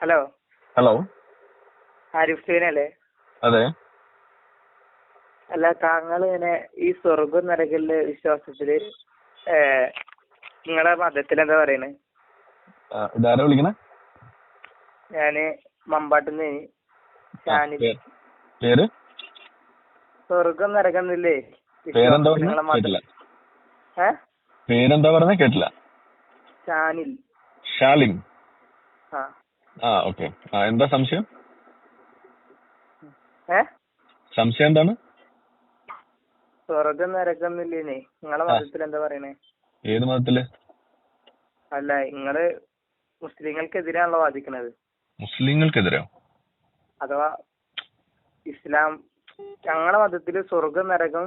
Hello. Hello. Arif ഹുസൈനല്ലേ അതെ. അല്ല താങ്കൾ ഇങ്ങനെ ഈ സ്വർഗം നരകലിൽ വിശ്വാസത്തിൽ നിങ്ങളെ മതത്തിൽ എന്താ പറയണേ? ഇതാരാ വിളിക്കണേ? ഞാൻ മമ്പാട്ടിന്ന്. പേര്? സ്വർഗം നരകം എന്നില്ലേ പേരെന്താ പറഞ്ഞ? കേട്ടില്ല. പേരെന്താ പറഞ്ഞ? കേട്ടില്ല. ഷാനിൽ. ഷാലിൻ. ആ ഓക്കെ. ആ എന്താ സംശയം? സംശയം എന്താണ്? സ്വർഗം നരകം നിങ്ങളെ മതത്തിൽ എന്താ പറയണേ? ഏത് മതത്തിൽ? അല്ല നിങ്ങൾ മുസ്ലിങ്ങൾക്കെതിരാണല്ലോ വാദിക്കണത്. മുസ്ലിങ്ങൾക്കെതിരോ? അഥവാ ഇസ്ലാം ഞങ്ങളെ മതത്തിൽ സ്വർഗം നരകം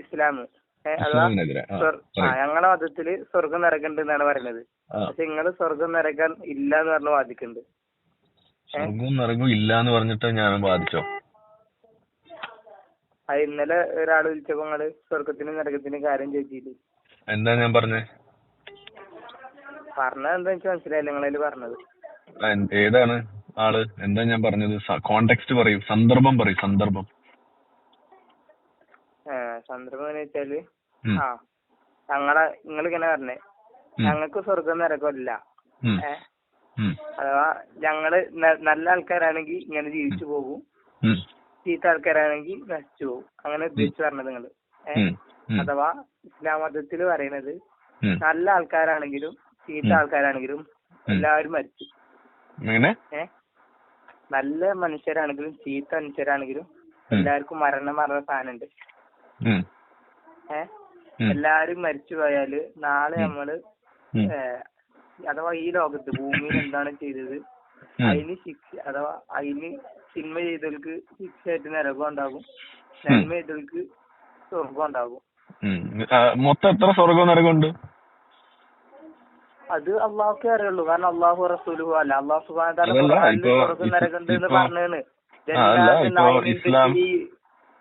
ഇസ്ലാം. ഞങ്ങളെ മതത്തിൽ സ്വർഗം നരകണ്ട് എന്നാണ് പറയുന്നത്. പക്ഷെ നിങ്ങൾ സ്വർഗം നരകം ഇല്ല എന്ന് പറഞ്ഞ് വാദിക്കുന്നുണ്ട് സ്വർഗവും നരകവും ഇല്ല എന്ന് പറഞ്ഞിട്ട് ഞാൻ വാദിച്ചോ? അത് ഇന്നലെ ഒരാൾ വിളിച്ചപ്പോ നിങ്ങൾ സ്വർഗത്തിനും നരകത്തിനും കാര്യം ചോദിച്ചിട്ട് എന്താ ഞാൻ പറഞ്ഞേ? പറഞ്ഞത് എന്താ എനിക്ക് മനസ്സിലായില്ല നിങ്ങളതിൽ പറഞ്ഞത്. ഏതാണ് ആൾ? എന്താ ഞാൻ പറഞ്ഞത്? കോണ്ടെക്സ്റ്റ് പറയൂ. സന്ദർഭം പറയൂ സന്ദർഭം. സന്ദർഭം എന്ന് വെച്ചാൽ? ആ ഞങ്ങളെ നിങ്ങൾ ഇങ്ങനെ പറഞ്ഞേ ഞങ്ങൾക്ക് സ്വർഗം നരകമില്ല അഥവാ ഞങ്ങൾ നല്ല ആൾക്കാരാണെങ്കിൽ ഇങ്ങനെ ജീവിച്ചു പോകും. ചീത്ത ആൾക്കാരാണെങ്കിൽ നശിച്ചു പോകും. അങ്ങനെ ഉദ്ദേശിച്ചു പറഞ്ഞത് നിങ്ങൾ. അഥവാ ഇസ്ലാം മതത്തിൽ പറയണത് നല്ല ആൾക്കാരാണെങ്കിലും ചീത്ത. ആൾക്കാരാണെങ്കിലും എല്ലാവരും മരിച്ചു. എങ്ങനെ? ഏ? നല്ല മനുഷ്യരാണെങ്കിലും ചീത്ത മനുഷ്യരാണെങ്കിലും എല്ലാവർക്കും മരണം പറഞ്ഞ സാധനമുണ്ട്. എല്ലാരും മരിച്ചു പോയാൽ നാളെ. നമ്മൾ. അഥവാ ഈ ലോകത്ത് ഭൂമിയിൽ എന്താണ് ചെയ്തത്. അതിന് ശിക്ഷ അഥവാ അതിന് തിന്മ ചെയ്തവർക്ക് ശിക്ഷയായിട്ട് നരകം ഉണ്ടാകും നന്മ ചെയ്തവർക്ക് സ്വർഗം ഉണ്ടാകും മൊത്തം എത്ര സ്വർഗം നരകമുണ്ട് അത് അള്ളാഹുക്കേ അറിയുള്ളൂ. കാരണം അള്ളാഹു റസൂൽ അല്ല. അള്ളാഹു സുബാന സ്വർഗം നരകണ്ട് എന്ന് പറഞ്ഞാണ്.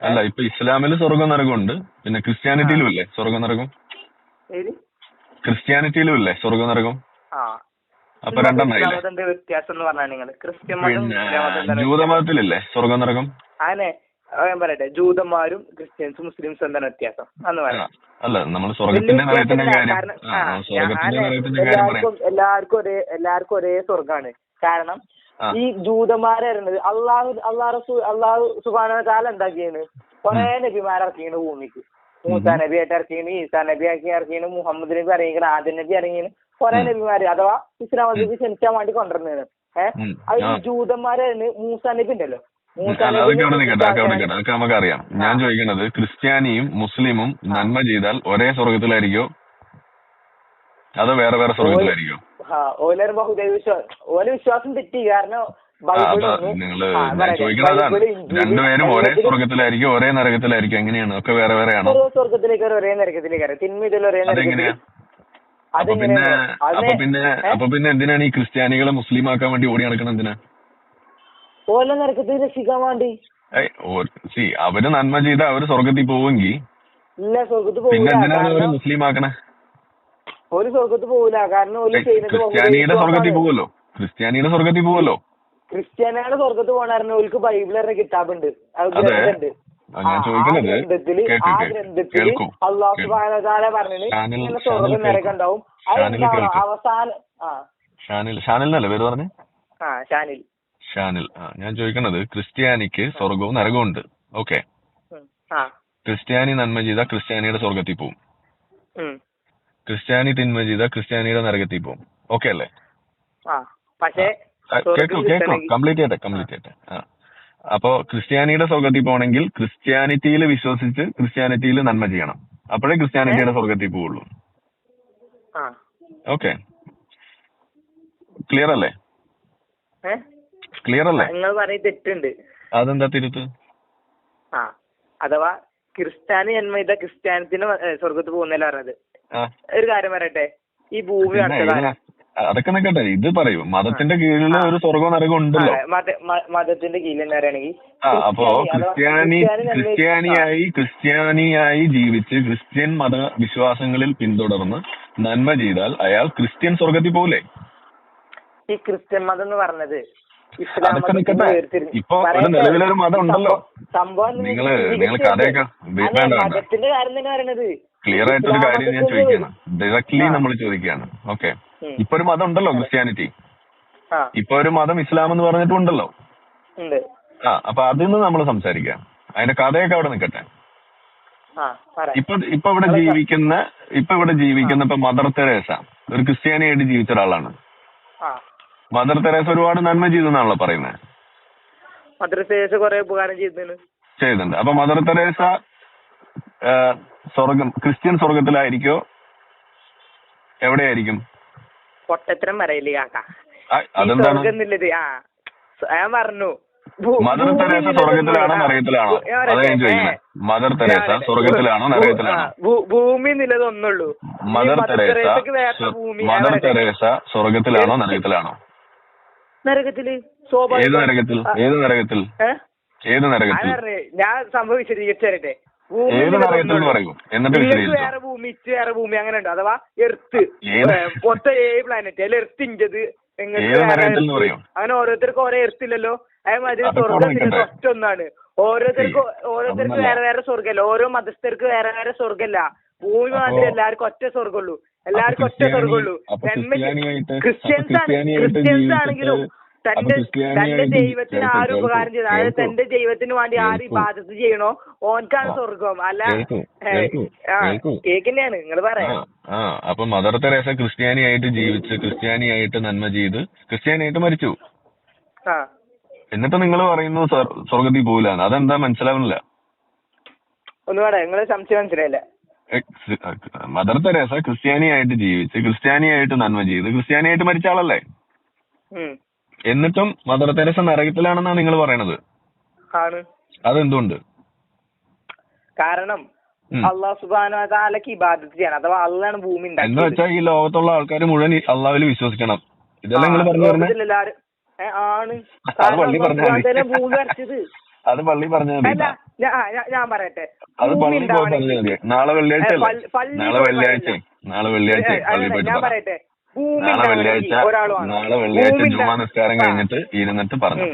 അല്ല, ഇപ്പൊ ഇസ്ലാമിൽ സ്വർഗം നരകമുണ്ട്. പിന്നെ ക്രിസ്ത്യാനിറ്റിയിലും ഇല്ലേ? സ്വർഗം നരകം? ക്രിസ്ത്യാനിറ്റിയിലും ഇല്ലേ സ്വർഗം നരകം? അപ്പൊ ഇസ്ലാമതന്റെ വ്യത്യാസം എന്ന് പറഞ്ഞാൽ നിങ്ങൾ ക്രിസ്ത്യൻ ജൂതമതത്തിലില്ലേ സ്വർഗം നരകം? അങ്ങനെ അത് ഞാൻ പറയട്ടെ. ജൂതന്മാരും ക്രിസ്ത്യൻസും മുസ്ലിംസും എന്താണ് വ്യത്യാസം. അന്ന് ആ, പറയാം അല്ല നമ്മൾ സ്വർഗത്തിന്റെ എല്ലാവർക്കും എല്ലാവർക്കും ഒരേ എല്ലാവർക്കും ഒരേ സ്വർഗാണ് കാരണം. ഈ ജൂതന്മാരായിരുന്നത് അള്ളാഹു അള്ളാഹു അള്ളാഹു സുബാന താല എന്താക്കിയാണ് കുറെ നബിമാരെ ഇറക്കിയാണ് ഭൂമിക്ക്. മൂസാ നബി ആയിട്ട് ഇറക്കിയാണ് ഈസാ നബി ആക്കി ഇറക്കിയാണ് മുഹമ്മദ് നബി ഇറങ്ങിയാണ് ആദ്യ നബി ഇറങ്ങിയാണ് കൊറേ നബിമാര് അഥവാ ഇസ്ലാം നബി ക്ഷണിക്കാൻ വേണ്ടി കൊണ്ടുവരുന്നതാണ് ഏഹ് അത്. ഈ ജൂതന്മാരായിരുന്നു മൂസ നബി ഉണ്ടല്ലോ. അതൊക്കെ നമുക്കറിയാം. ഞാൻ ചോദിക്കുന്നത് ചോദിക്കണത് ക്രിസ്ത്യാനിയും മുസ്ലിമും നന്മ ചെയ്താൽ ഒരേ സ്വർഗത്തിലായിരിക്കോ അതോ വേറെ വേറെ സ്വർഗത്തിലായിരിക്കോ ഓലൊരു ബഹുദൈവ വിശ്വാസം ഓല വിശ്വാസം തെറ്റി കാരണം നിങ്ങൾ ഞാൻ ചോദിക്കണത് അതാണ്. രണ്ടുപേരും ഒരേ സ്വർഗത്തിലായിരിക്കും ഒരേ നരകത്തിലായിരിക്കും. എങ്ങനെയാണ്? ഒക്കെ വേറെ വേറെ ആണോ സ്വർഗത്തിലേക്ക് ഒരേ നരകത്തിലേക്ക് തിന്മ ഇതിൽ ഒരേ നരകത്തിലേക്ക് അപ്പൊ പിന്നെ അപ്പൊ പിന്നെ? അപ്പൊ പിന്നെ എന്തിനാണ് ഈ ക്രിസ്ത്യാനികളെ മുസ്ലിം ആക്കാൻ വേണ്ടി ഓടി നടക്കണം എന്തിനാ? ഓല നരകത്തിൽ രക്ഷിക്കാൻ വേണ്ടി. സി അവർ നന്മ ചെയ്ത അവർ സ്വർഗത്തിൽ പോവെങ്കിൽ പിന്നെ എന്തിനാണ് അവർ മുസ്ലിം ആക്കണേ ഓൽ സ്വർഗത്ത് പോകില്ല കാരണം ക്രിസ്ത്യാനിയുടെ സ്വർഗത്തിൽ പോകുമല്ലോ ക്രിസ്ത്യാനിയുടെ സ്വർഗത്തിൽ പോകുമല്ലോ ക്രിസ്ത്യാനിയുടെ സ്വർഗത്ത് പോകണായിരുന്നു ഓൽക്ക് എന്ന കിതാബുണ്ട്. ഞാൻ ചോദിക്കുന്നത് കേൾക്കൂ ഷാനിൽ- ഷാനിലിനല്ലേ പേര് പറഞ്ഞേ? ഷാനിൽ. ഞാൻ ചോദിക്കണത് ക്രിസ്ത്യാനിക്ക് സ്വർഗവും നരകവും ഉണ്ട് ഓക്കെ ക്രിസ്ത്യാനി നന്മ ചെയ്താൽ ക്രിസ്ത്യാനിയുടെ സ്വർഗത്തിൽ പോവും. ക്രിസ്ത്യാനി തിന്മ ചെയ്ത ക്രിസ്ത്യാനിയുടെ നരകത്തിൽ പോകും ഓക്കെ അല്ലേ പക്ഷേ കേൾക്കൂ കേൾക്കൂ കംപ്ലീറ്റ് ചെയ്യട്ടെ കംപ്ലീറ്റ് ചെയ്യട്ടെ. ആ. അപ്പോ ക്രിസ്ത്യാനിയുടെ സ്വർഗത്തിൽ പോകണമെങ്കിൽ ക്രിസ്ത്യാനിറ്റിയിൽ വിശ്വസിച്ച് ക്രിസ്ത്യാനിറ്റിയിൽ നന്മ ചെയ്യണം. അപ്പോഴേ ക്രിസ്ത്യാനിറ്റിയുടെ സ്വർഗത്തിൽ പോവുള്ളൂ ഓക്കെ ക്ലിയർ അല്ലേ? ക്ലിയർ അല്ലേ? നിങ്ങൾ പറയുന്നത് തെറ്റുണ്ട്. അതെന്താ തിരുത്ത്? ആ അഥവാ ക്രിസ്ത്യാനി ജന്മ ചെയ്ത ക്രിസ്ത്യാനത്തിന് സ്വർഗത്ത് പോകുന്നല്ല പറഞ്ഞത്. ഒരു കാര്യം പറയട്ടെ? ഈ ഭൂമി അടച്ചതാണ് അതൊക്കെ നിൽക്കട്ടെ ഇത് പറയൂ. മതത്തിന്റെ കീഴിൽ. ഒരു സ്വർഗവും നരകം ഉണ്ടല്ലോ. മതത്തിന്റെ കീഴിൽ അപ്പോ ക്രിസ്ത്യാനി ക്രിസ്ത്യാനിയായി ക്രിസ്ത്യാനിയായി ജീവിച്ച് ക്രിസ്ത്യൻ മത വിശ്വാസങ്ങളിൽ പിന്തുടർന്ന് നന്മ ചെയ്താൽ അയാൾ ക്രിസ്ത്യൻ സ്വർഗത്തിൽ പോകില്ലേ? ഈ ക്രിസ്ത്യൻ മതം എന്ന് പറഞ്ഞത് അതൊക്കെ നിൽക്കട്ടെ. ഇപ്പൊ ഒരു നിലവിലൊരു മതം ഉണ്ടല്ലോ. സംഭവം- സംഭവം നിങ്ങൾ നിങ്ങൾ നിങ്ങൾ കഥയൊക്കെ മതത്തിന്റെ കാര്യം തന്നെ പറയണത്. ക്ലിയർ ആയിട്ടൊരു ഒരു കാര്യം ഞാൻ ചോദിക്കുകയാണ് ഡയറക്ട്ലി നമ്മൾ ചോദിക്കുകയാണ് ഓക്കെ. ഇപ്പൊ ഒരു മതം ഉണ്ടല്ലോ ക്രിസ്ത്യാനിറ്റി ഇപ്പൊ ഒരു മതം ഇസ്ലാം എന്ന് പറഞ്ഞിട്ടുണ്ടല്ലോ. ഉണ്ടല്ലോ ആ അപ്പൊ അതിൽ നിന്ന് നമ്മൾ സംസാരിക്കാം. അതിന്റെ കഥയൊക്കെ അവിടെ നിൽക്കട്ടെ ഇപ്പൊ ഇപ്പൊ ഇവിടെ ജീവിക്കുന്ന ഇപ്പൊ ഇവിടെ ജീവിക്കുന്ന ഇപ്പൊ മദർ തെരേസ ഒരു ക്രിസ്ത്യാനിയായിട്ട് ജീവിച്ച ഒരാളാണ്. മദർ തെരേസ ഒരുപാട് നന്മ ചെയ്തെന്നാണല്ലോ പറയുന്നത് മദ്രസേസ് കൊറേ ഉപകാരം ചെയ്തിട്ടുണ്ട്. അപ്പൊ മദർ തെരേസ സ്വർഗം ക്രിസ്ത്യൻ സ്വർഗത്തിലായിരിക്കോ? എവിടെയായിരിക്കും? പൊട്ടത്തരം പറയില്ലേ കാക്ക സ്വർഗം ആ ഞാൻ പറഞ്ഞു. മദർ ഭൂമി തെരേസ സ്വർഗത്തിലാണോ നരകത്തിലാണോ അതാ ഞാൻ ചോദിക്കുന്നത് മദർ തെരേസ. സ്വർഗത്തിലാണോ നരകത്തിലാണോ ഭൂമി എന്നുള്ളത് മദർ തെരേസ മദർ തെരേസ സ്വർഗത്തിലാണോ നരകത്തിലാണോ നരകത്തിൽ? ഏത് നരകത്തിൽ? ഏത് നരകത്തിൽ? ഏത് ഞാൻ നരകത്തിൽ ഞാൻ സംഭവം വിശദീകരിച്ചു തരട്ടെ വേറെ ഭൂമി ഇച്ച് വേറെ ഭൂമി അങ്ങനെ ഉണ്ട്. അഥവാ എർത്ത്? മൊത്തം ഏഴ് പ്ലാനറ്റ് അതിൽ എർത്ത് ഇഞ്ചത്. അങ്ങനെ ഓരോരുത്തർക്കും ഓരോ എർത്ത് ഇല്ലല്ലോ. അതേമാതിരി അതൊക്കെ അവിടെ സ്വർഗം ഒറ്റ ഒന്നാണ്. ഓരോരുത്തർക്കും ഓരോരുത്തർക്ക് വേറെ വേറെ സ്വർഗല്ല ഓരോ മതസ്ഥർക്ക് വേറെ വേറെ സ്വർഗല്ല ഭൂമി മാത്രമേ എല്ലാവർക്കും ഒറ്റ സ്വർഗമുള്ളൂ എല്ലാവർക്കും ഒറ്റ സ്വർഗമുള്ളൂ ക്രിസ്ത്യൻസ് ക്രിസ്ത്യൻസ് ആണെങ്കിലും തന്റെ തന്റെ ദൈവത്തിന് ആരും ഉപകാരം ചെയ്തു അതായത്. തന്റെ ദൈവത്തിന് വേണ്ടി ആര് ഈ ഇബാദത്ത് ചെയ്യണോ? ഓൻക്കാണ് സ്വർഗം അല്ല ആ നിങ്ങൾ പറയാം. ആ അപ്പൊ മദർ തെരേസ ക്രിസ്ത്യാനിയായിട്ട് ജീവിച്ച് ക്രിസ്ത്യാനിയായിട്ട് നന്മ ചെയ്ത് ക്രിസ്ത്യാനിയായിട്ട് മരിച്ചു. എന്നിട്ട് നിങ്ങൾ പറയുന്നു സ്വർ- സ്വർഗത്തിൽ പോകില്ലാന്ന് അതെന്താ മനസ്സിലാവുന്നില്ല? ഒന്ന് പറയാം നിങ്ങൾ സംശയം മനസ്സിലായില്ല. മദർ തെരേസ ക്രിസ്ത്യാനിയായിട്ട് ജീവിച്ച് ക്രിസ്ത്യാനിയായിട്ട് നന്മ ചെയ്ത് ക്രിസ്ത്യാനിയായിട്ട് മരിച്ച ആളല്ലേ? എന്നിട്ടും മദർ തെരേസ നരകത്തിലാണെന്നാണ് നിങ്ങൾ പറയണത്. ആണ്. അതെന്തുകൊണ്ട്? കാരണം. അള്ളാഹു സുബാന താലക്ക് ഇബാദത്ത് ചെയ്യണം അഥവാ അള്ളാണ് ഭൂമി എന്ന് വെച്ചാൽ ഈ ലോകത്തുള്ള ആൾക്കാർ മുഴുവൻ അള്ളാവിൽ വിശ്വസിക്കണം. ഇതെല്ലാം നിങ്ങൾ പറഞ്ഞു ലോകത്തിലെല്ലാരും ആണ്. അത് പള്ളി പറഞ്ഞാൽ ഭൂമി വരച്ചത്. അത് പള്ളി പറഞ്ഞാൽ ഞാൻ പറയട്ടെ. അത് പള്ളി പോയി പറഞ്ഞാൽ മതി. നാളെ വെള്ളിയാഴ്ച നാളെ വെള്ളിയാഴ്ച. നാളെ വെള്ളിയാഴ്ച പള്ളി പോയിട്ട് ഞാൻ പറ. പറയട്ടെ. നാളെ വെള്ളിയാഴ്ച നാളെ വെള്ളിയാഴ്ച ജുമാ നിസ്കാരം. കഴിഞ്ഞിട്ട് ഇരുന്നിട്ട് പറഞ്ഞു.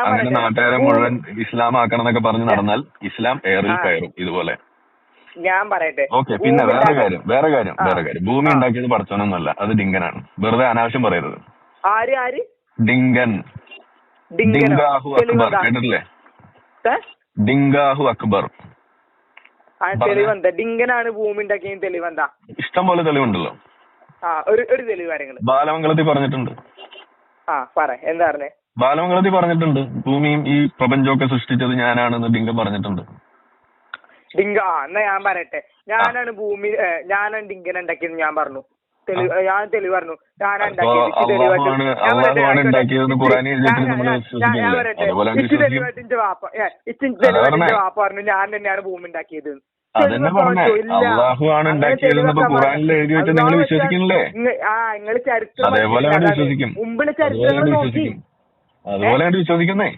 അങ്ങനെ നാട്ടുകാരെ മുഴുവൻ ഇസ്ലാം ആക്കണം എന്നൊക്കെ പറഞ്ഞ് നടന്നാൽ ഇസ്ലാം എയറിൽ. കയറും ഇതുപോലെ. ഞാൻ പറയട്ടെ. ഓക്കെ പിന്നെ വേറെ കാര്യം വേറെ കാര്യം. വേറെ കാര്യം. ഭൂമി. ഉണ്ടാക്കിയത് പടച്ചോനൊന്നുമല്ല അത് ഡിങ്കനാണ്. വെറുതെ അനാവശ്യം പറയരുത്. ആര് ആര്? ഡിങ്കൻ. ഡിങ്കാഹു അക്ബർ. കേട്ടിട്ടില്ലേ? ഡിങ്കാഹു അക്ബർ. തെളിവെന്താ? ഡിങ്കനാണ് ഭൂമി ഉണ്ടാക്കിയ തെളിവെന്താ? ഇഷ്ടം പോലെ തെളിവുണ്ടല്ലോ. ഒരു ഒരു തെളിവ് കാര്യങ്ങൾ ബാലമംഗലത്തിൽ പറഞ്ഞിട്ടുണ്ട്. ആ പറ എന്താ പറഞ്ഞേ? ബാലമംഗലത്തിൽ പറഞ്ഞിട്ടുണ്ട്. ഭൂമിയും ഈ പ്രപഞ്ചമൊക്കെ സൃഷ്ടിച്ചത് ഞാനാണെന്ന് ഡിങ്കം പറഞ്ഞിട്ടുണ്ട്. ഡിങ്ക ആ എന്നാ ഞാൻ പറയട്ടെ. ഞാനാണ് ഭൂമി ഞാനാണ് ഡിങ്കനെ ഉണ്ടാക്കിയെന്ന് ഞാൻ പറഞ്ഞു. തെളിവ് ഞാൻ തെളിവ് പറഞ്ഞു. ഞാനാണ് ഉണ്ടാക്കിയത് വാപ്പ ഏ, ഇച്ച് തെളിവായിട്ട് വാപ്പ പറഞ്ഞു. ഞാൻ തന്നെയാണ് ഭൂമി ഉണ്ടാക്കിയത്. അതന്നെ പറഞ്ഞേ. പറ്റുമോ? ഇല്ല. അള്ളാഹുവാണ് അങ്ങനെ ഉണ്ടാക്കിയതെന്ന് ഇപ്പൊ തെളിവെക്കാൻ ഖുറാനിൽ എഴുതി വെച്ച നിങ്ങൾ വിശ്വസിക്കണല്ലേ ആ നിങ്ങൾ ചരിത്രം അതേപോലെ പഠിച്ചില്ല, വിശ്വസിക്കും. മുമ്പിലെ ചരിത്രങ്ങൾ നോക്കി. അതുപോലെ അങ്ങട് വിശ്വസിക്കുന്നേ.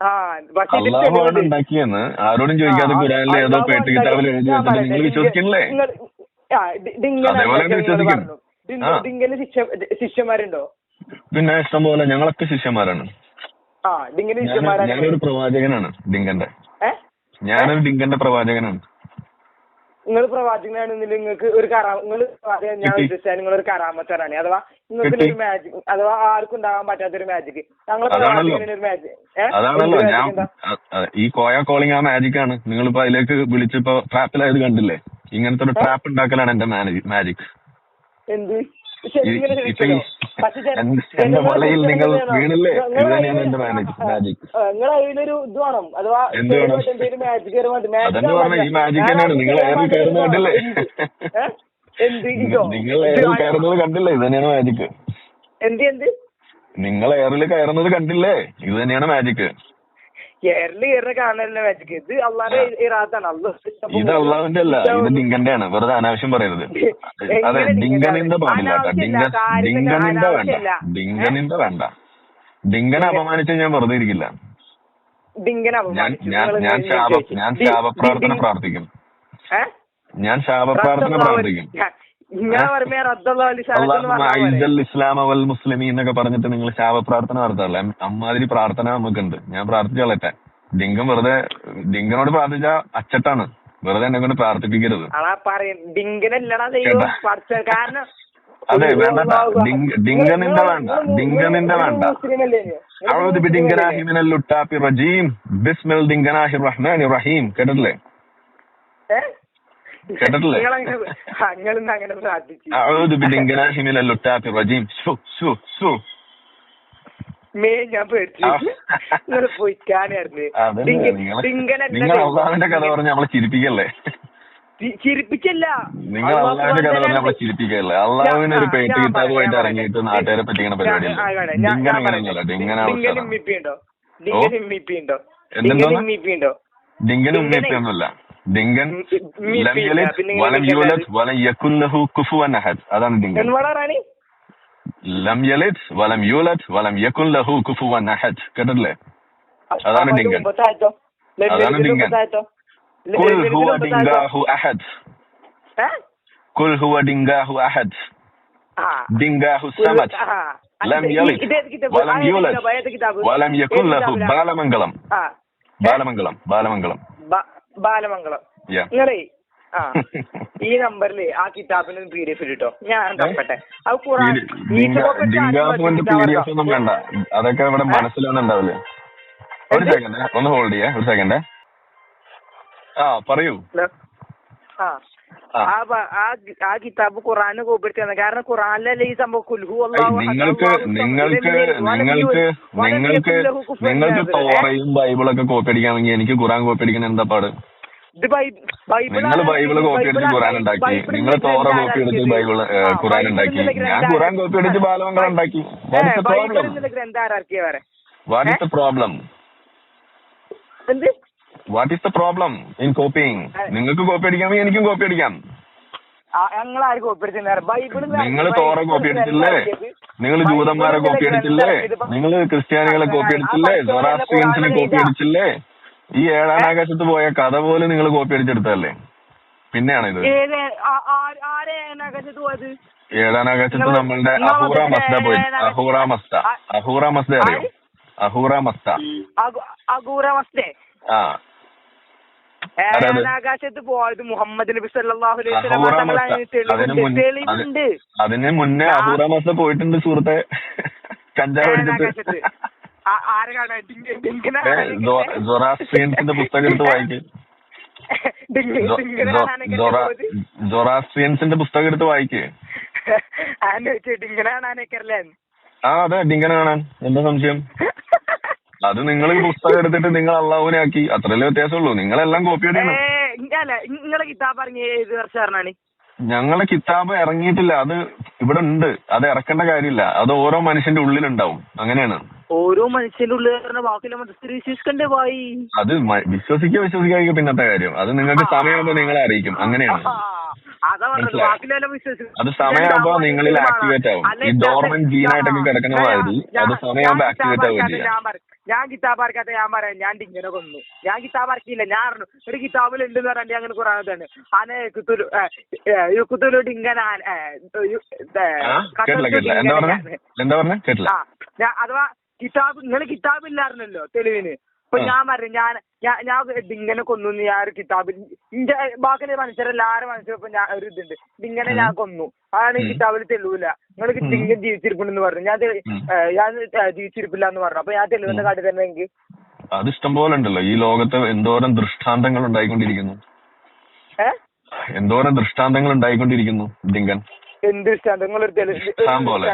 ആ പക്ഷെ ഇതിൽ അള്ളാഹുവാണ് തെളിവുണ്ട്. ഉണ്ടാക്കിയെന്ന് ആരോടും ചോദിക്കാതെ ഖുറാനിലെ ഏതോ പേട്ട് കിതാബിൽ എഴുതി വെച്ചിട്ട് നിങ്ങൾ വിശ്വസിക്കണില്ലേ അതേപോലെ ആണെന്ന് വിശ്വസിക്കും. ശിഷ്യന്മാരുണ്ടോ? പിന്നെ ഇഷ്ടം പോലെ ഞങ്ങളൊക്കെ ശിഷ്യന്മാരാണ്. ഞാനൊരു പ്രവാചകനാണ് ഡിങ്കന്റെ. ഞാനൊരു ഡിങ്കന്റെ പ്രവാചകനാണ്. നിങ്ങൾ പ്രവാചകനാണെന്നില്ല നിങ്ങൾക്ക് ഒരു കറാ നിങ്ങൾ ഞാൻ. ഉദ്ദേശിച്ചാൽ നിങ്ങൾ ഒരു കറാമത്തരാണ് അഥവാ നിങ്ങൾക്ക് ഒരു മാജിക് അഥവാ ആർക്കും ഉണ്ടാകാൻ പറ്റാത്തൊരു മാജിക് ഞങ്ങൾ അതാണല്ലോ. ഒരു മാജിക് അതാണല്ലോ. ഞാൻ ഈ കോയ കോളിംഗ് ആ മാജിക് ആണ്. നിങ്ങൾ നിങ്ങളിപ്പോ അതിലേക്ക് വിളിച്ചിപ്പോ ട്രാപ്പിലായത് കണ്ടില്ലേ? ഇങ്ങനത്തെ ഒരു ട്രാപ്പ് ഉണ്ടാക്കലാണ് എന്റെ മാജിക് എന്ത്? എന്റെ വലയിൽ നിങ്ങൾ വീണില്ലേ? നിങ്ങൾ ഇത് എന്റെ മാജിക് നിങ്ങൾ അതിലൊരു ഇത് വേണം. അഥവാ എന്തെങ്കിലും മാജിക് ഈ മാജിക് തന്നെയാണ്. നിങ്ങൾ എയറിൽ കയറുന്നത് കണ്ടില്ലേ? നിങ്ങൾ എയറിൽ കയറുന്നത് കണ്ടില്ലേ? ഇത് തന്നെയാണ് മാജിക് എന്ത് എന്ത്? നിങ്ങൾ എയറിൽ കയറുന്നത് കണ്ടില്ലേ? ഇത് തന്നെയാണ് മാജിക് എയറിൽ കയറുന്ന കാണാനല്ല മാജിക്ക് ഇത് അള്ളാന്റെ ഇറാത്താണ് ഇത് അള്ളാഹുവിന്റെ അല്ല ഇത് ഡിങ്കന്റെയാണ് വെറുതെ അനാവശ്യം പറയരുത്. അതെ ഡിങ്കനിന്റെ പാടില്ല ഡിങ്കനിന്റെ വേണ്ട. ഡിങ്കനിന്റെ വേണ്ട. ഡിങ്കനെ അപമാനിച്ച ഞാൻ വെറുതെ ഇരിക്കില്ല. ഞാൻ ഞാൻ ശാപ. ഞാൻ ശാപപ്രാർത്ഥന പ്രാർത്ഥിക്കും. ഞാൻ ശാപപ്രാർത്ഥന പ്രാർത്ഥിക്കും. മുസ്ലിമീൻ എന്നൊക്കെ പറഞ്ഞിട്ട് നിങ്ങൾ ശാപ പ്രാർത്ഥന നടത്താറില്ല? അമ്മാതിരി പ്രാർത്ഥന നമുക്കുണ്ട്. ഞാൻ പ്രാർത്ഥിച്ചോളട്ടെ. ഡിങ്കൻ വെറുതെ ഡിങ്കനോട് പ്രാർത്ഥിച്ച അച്ചട്ടാണ്. വെറുതെ എന്നെ കൊണ്ട് പ്രാർത്ഥിപ്പിക്കരുത്. അതെ വേണ്ട ഡിങ്കനിന്റെ വേണ്ട. ഡിങ്കനിന്റെ വേണ്ട. അഴുത് ബിഡിങ്കനാഹി മിനൽ ലുട്ടാപ്പി റജീം. ബിസ്മിൽ ഡിങ്കനാഹി റഹ്മാനി റഹീം. കേട്ടിട്ടില്ലേ? കേട്ടിട്ടില്ലേ? മേ ഞാൻ പേടിച്ചു നിങ്ങൾ കഥ പറഞ്ഞ് നമ്മളെ ചിരിപ്പിക്കല്ലേ ചിരിപ്പിച്ചല്ല നിങ്ങൾ അള്ളാഹുവിന്റെ കഥ പറഞ്ഞ നമ്മളെ ചിരിപ്പിക്കല്ലേ അള്ളാഹുവിന് ഒരു പേട്ട് കിതാബുമായിട്ട് ഇറങ്ങിയിട്ട് നാട്ടുകാരെ പറ്റിക്കണ പരിപാടിയല്ലേ ഡിങ്കനും ഉണ്ടോ ഡിങ്കനും Dinkan dengan lam yalid walam yulad walam yakun lahu kufuwan ahad. அதான் dengan என்ன வாடா ராணி லம் யலித் வலம் யூலத் வலம் யகுன் லஹு குஃபுவன் அஹத் கேட்டதுல அதான டிங்கன் அதான டிங்கன் குல் ஹுவ டிங்காஹு அஹத் குல் ஹுவ டிங்காஹு அஹத் பாலமங்கலம் பாலமங்கலம் பாலமங்கலம் ബാലമംഗളം. നിങ്ങളേ ആ ഈ നമ്പറിൽ ആ കിതാബിന് പി ഡി എഫ് കിട്ടോ ഞാൻ തപ്പട്ടെ അത് ഖുറാൻ അതൊക്കെ ഇവിടെ മനസ്സിലാവുന്നുണ്ടാവില്ലേ ഒരു സെക്കൻഡ് ഒന്ന് ഹോൾഡ് ചെയ്യാ ഒരു സെക്കൻഡ് ആ പറയൂ. ആ. ആ. കിതാബ് ഖുറാനെ കോപ്പിടുത്തി കാരണം ഖുറാനിലല്ലേ ഈ സംഭവം കുൽഹു നിങ്ങൾക്ക് നിങ്ങൾക്ക് നിങ്ങൾക്ക് നിങ്ങൾക്ക് നിങ്ങൾക്ക് തോറയും ബൈബിളൊക്കെ കോപ്പി അടിക്കാമെങ്കിൽ എനിക്ക് ഖുറാൻ കോപ്പി അടിക്കാൻ എന്താ പാട്? നിങ്ങൾ ബൈബിൾ കോപ്പി അടിച്ച് ഖുറാൻ ഉണ്ടാക്കി. നിങ്ങൾ തോറ കോപ്പി എടുത്ത് ബൈബിൾ ഖുറാൻ ഉണ്ടാക്കി. ഞാൻ ഖുറാൻ കോപ്പി അടിച്ച് ബാലമംഗളം ഉണ്ടാക്കി. What is the problem what is the problem എന്ത്? What is the problem in copying നിങ്ങൾക്ക് കോപ്പി അടിക്കാമെങ്കിൽ എനിക്കും കോപ്പി അടിക്കാം ഞങ്ങൾ ആര് കോപ്പി അടിച്ചിട്ടുണ്ടാറ് ബൈബിൾ നിങ്ങൾ തോറ കോപ്പി അടിച്ചില്ലേ നിങ്ങൾ ജൂതന്മാരെ കോപ്പി അടിച്ചില്ലേ നിങ്ങൾ ക്രിസ്ത്യാനികളെ കോപ്പി അടിച്ചില്ലേ സൊറാസ്ട്രിയൻസിനെ കോപ്പി അടിച്ചില്ലേ ഈ ഏഴാം ആകാശത്ത് പോയ കഥ പോലും നിങ്ങൾ കോപ്പി അടിച്ചെടുത്തതല്ലേ പിന്നെയാണ് ഇത് ഏഴാം ആകാശത്ത് നമ്മളുടെ അഹൂറ മസ്ത പോയി അഹൂറ മസ്ത അഹൂറ മസ്ത അറിയോ അഹൂറ മസ്ത അഹൂറ മസ്ത ആ ആരാത്? ആകാശത്ത് പോയത് മുഹമ്മദ് നബി സല്ലല്ലാഹു അലൈഹി വസല്ലം. തെളിവുണ്ട് അതിന് മുന്നേ അഹൂറ മസ്ത പോയിട്ടുണ്ട് സുഹൃത്തെ. കഞ്ചാവ് അടിച്ചിട്ട്. സൊറാസ്ട്രിയൻസിന്റെ പുസ്തകം എടുത്ത് വായിക്കും. ജൊറാസ്ട്രിയൻസിന്റെ പുസ്തകം എടുത്ത് വായിക്കേ. ആ അതെ ഡിങ്കനെ കാണാൻ എന്താ സംശയം? അത് നിങ്ങൾ ഈ പുസ്തകം എടുത്തിട്ട് നിങ്ങൾ അള്ളാഹുവിനെ ആക്കി. അത്രല്ലേ വ്യത്യാസമുള്ളൂ. നിങ്ങളെല്ലാം കോപ്പി അടിക്കുന്നു അടിയാണ് അല്ല. നിങ്ങളെ കിതാബ് ഏത് വർഷമാണ് ഞങ്ങളെ കിതാബ് ഇറങ്ങിയിട്ടില്ല. അത് ഇവിടെ ഉണ്ട്. അത് ഇറക്കേണ്ട കാര്യമില്ല. അത് ഓരോ മനുഷ്യന്റെ ഉള്ളിലുണ്ടാവും. അങ്ങനെയാണ്. ഓരോ മനുഷ്യന്റെ ഉള്ളിൽ പറഞ്ഞ ബാക്കിയുള്ള വിശ്വസിക്കണ്ടേ അത് വിശ്വസിക്കുക വിശ്വസിക്കാതിരിക്കുക പിന്നത്തെ കാര്യം. അത് നിങ്ങൾക്ക് സമയമാകുമ്പോൾ നിങ്ങളെ അറിയിക്കും. അങ്ങനെയാണ്. അതാ പറഞ്ഞത് മനസ്സിലായോ? വിശ്വസിക്കും അത് സമയമാകുമ്പോ നിങ്ങളിൽ ആക്ടിവേറ്റ് ആവും. ഈ ഡോർമെന്റ് ജീനായിട്ടൊക്കെ കിടക്കുന്ന മാതിരി അത് സമയമാകുമ്പോ ആക്ടിവേറ്റ് ആവും ചെയ്യാം ഞാൻ കിതാബ് അറക്കാത്ത ഞാൻ പറയാം ഞാൻ ഇങ്ങനെ കൊന്നു. ഞാൻ കിതാബ് അറക്കിയില്ല ഞാൻ അറിഞ്ഞു. ഒരു കിതാബിൽ ഉണ്ട് എന്ന് പറഞ്ഞാൽ അങ്ങനെ കുറെ തന്നെ ആനെ കുത്തുരു ഞാൻ അഥവാ കിതാബ് നിങ്ങൾ കിതാബ് ഇല്ലായിരുന്നല്ലോ തെളിവിന്. അപ്പൊ ഞാൻ പറഞ്ഞു ഞാൻ ഞാൻ ഞാൻ ഡിങ്ങനെ കൊന്നു ഞാൻ ഒരു കിതാബിൽ ഇന്റെ ബാക്കി മനുഷ്യരെല്ലാരും മനസ്സിലപ്പോ ഞാൻ ഒരു ഇതുണ്ട്. ഡിങ്ങനെ ഞാൻ കൊന്നു. അതാണ് ഈ. കിതാബിൽ തെളിവില്ല. നിങ്ങൾക്ക് ഉം. ജീവിച്ചിരിപ്പുണ്ടെന്ന് പറഞ്ഞു. ഞാൻ ഞാൻ ജീവിച്ചിരിപ്പില്ല എന്ന് പറഞ്ഞു. അപ്പൊ ഞാൻ തെളിവിന്റെ കാട്ടി തന്നെ എനിക്ക് അത് ഇഷ്ടം പോലെ ഉണ്ടല്ലോ. ഈ ലോകത്തെ എന്തോരം ദൃഷ്ടാന്തങ്ങൾ ഉണ്ടായിക്കൊണ്ടിരിക്കുന്നു. എന്തോരം ദൃഷ്ടാന്തങ്ങൾ ഉണ്ടായിക്കൊണ്ടിരിക്കുന്നു ഡിങ്കൻ. എന്ത് ദൃഷ്ടാന്തങ്ങൾ ഒരു. നിങ്ങൾ ഇഷ്ടം പോലെ